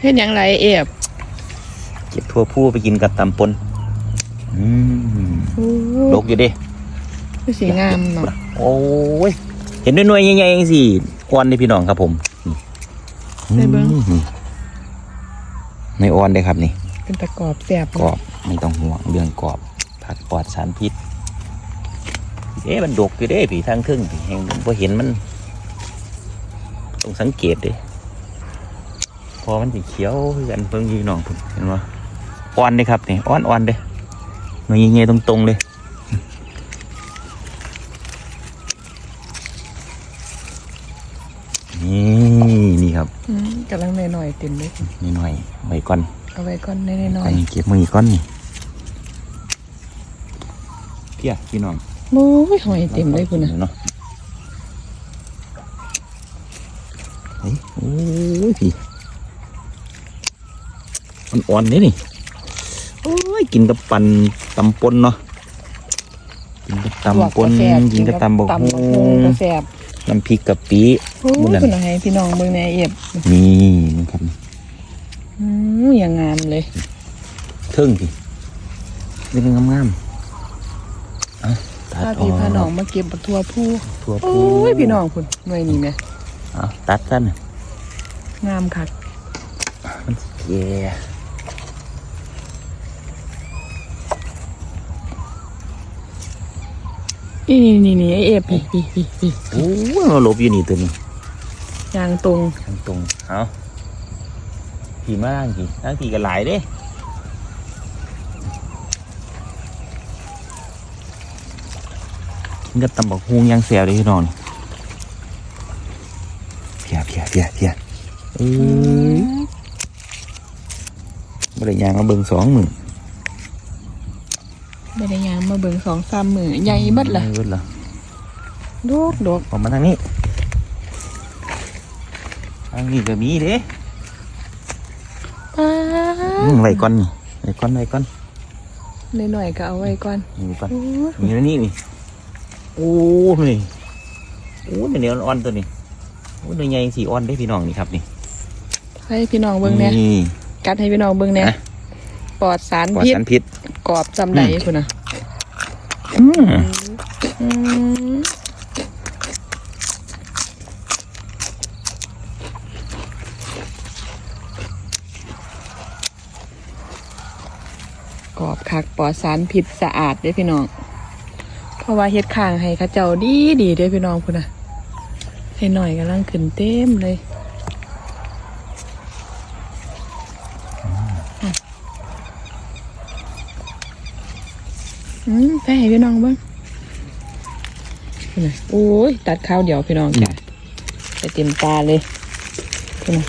เฮ็ดหยังไรเอียบเก็บทั่วผู้ไปกินกับตำปนอืมโอ้ดกอยู่เดิคือสีงามเนาะโอ้ยเห็นด้วยหน่วยใหญ่ๆเองสิอ่อนเลยพี่น้องครับผมได้เบิ่งอืมในอ่อนเลยครับนี่ เป็นตะกรอบแสบกรอบไม่ต้องห่วงเรื่องกรอบผักปลอดสารพิษเอ๊ะมันดกอยู่เด้ผีทางครึ่งผีแหงพอเห็นมัน ต้องสังเกตเด้พ อมันสีเขียวคือกันเพิ่งยีน้องพุ่นเห็นว่าอ่อนเลยครับนี่อ่อนอ่อนๆเด้หน่วยใหญ่ๆตรงๆเลยนี่นี่ครับอืมกำลังหน่อยๆเต็มเลยนี่หน่อยไว้ก่อนเอาไว้ก่อนน้อยๆหน่อไปยเก็บมือก้อนนี่เพี่ยพี่น้องโอ้ยหอยเต็มเลยคุณนะเนาะเฮ้ยโอ้ยพี่ มันอ่อนนี่นี่โอ้ยกินกับปันตำปนเนาะกินกับตำปนกินกับตำบกตำฮูบักฮุงก็แสบน้ำพริกกะปิโอ้มื้ยอนั้นคุณให้พี่น้องเบิ่งในเอียบนี่มันครับอืมอย่างงามเลยเทิงพี่นี่เป็นงามๆเอาตัดพาออพี่พาน้อกงมาเก็บบักทั่วผู้ทั่วโอ้ผู้ยพี่น้องคุณหน่วยนี้แหมเอาตัดกันงามคักมันเย่ นี่นี่นี่นี่ไอเอียบพี่พี่พี่พี่โอ้ยมาหลบอยู่นี่ตัวนี้ยางตรงทางตรงเอาขี่มาทางขี่ทางขี่กันหลายเด้กินกับตำบักฮุงยังเสียวเลยพี่น้องนี่เพียเพียเพียเพียเอ้ยบริยางมาเบิ่งสองหมื่น ไม่ได้ยางมาเบิ่งสองสามมือใหญ่เบัดล่ะเบิดเหรอดกดกออกมาทางนี้ทางนี้ก็มีเด้ป้าอืมไว้ก่อนนี่ไว้ก่อนไว้ก่อนหน่อยๆก็เอาไว้ก่อนนี่ก่อนโอ้ยมีแล้วนี่นี่โอ้นี่โอ้เดี๋ยวอ่อนตัวนี้โอ้เนื้อใหญ่สีอ่อนได้พี่น้องนี่ครับนี่ให้พี่น้องเบิ่งเนี่ยนี่กัดให้พี่น้องเบิ่งเนี่ยนะ ปลอดสารปลอดพิษสารพิษ กรอบจำไหนคุณนะอืมอืมกรอบคักปลอดสารพิษสะอาดเด้อพี่น้อง เพราะว่าเฮ็ดข้างให้เข้าเจ้าดีดีเด้อพี่น้องคุณนะให้หน่อยกำลังขึ้นเต็มเลย อืมไปให้พี่น้องเบ้างนี่นะโอ้ย ตัดข้าวเดียวพี่น้องจ้ะไปเต็มตาเลยพี่น้อง